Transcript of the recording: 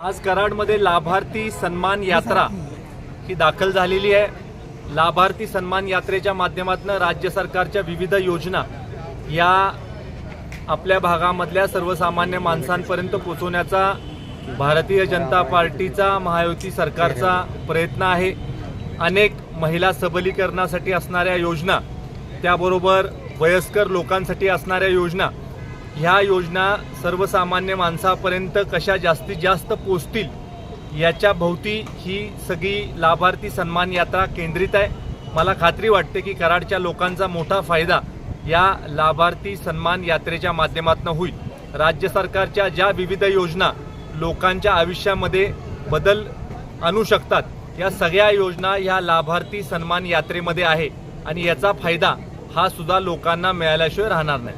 आज कराडमध्ये लाभार्थी सन्मान यात्रा ही दाखल झालेली आहे. लाभार्थी सन्मान यात्रेच्या माध्यमातून राज्य सरकारच्या विविध योजना या आपल्या भागामधल्या सर्वसामान्य माणसांपर्यंत पोहोचवण्याचा भारतीय जनता पार्टीचा महायुती सरकारचा प्रयत्न आहे. अनेक महिला सबलीकरणासाठी असणाऱ्या योजना त्याबरोबर वयस्कर लोकांसाठी असणाऱ्या योजना ह्या योजना सर्वसामान्य माणसापर्यंत कशा जास्तीत जास्त पोचतील याच्या भोवती ही सगळी लाभार्थी सन्मान यात्रा केंद्रित आहे. मला खात्री वाटते की कराडच्या लोकांचा मोठा फायदा या लाभार्थी सन्मान यात्रेच्या माध्यमातून होईल. राज्य सरकारच्या ज्या विविध योजना लोकांच्या आयुष्यामध्ये बदल आणू शकतात या सगळ्या योजना ह्या लाभार्थी सन्मान यात्रेमध्ये आहे आणि याचा फायदा हा सुद्धा लोकांना मिळाल्याशिवाय राहणार नाही.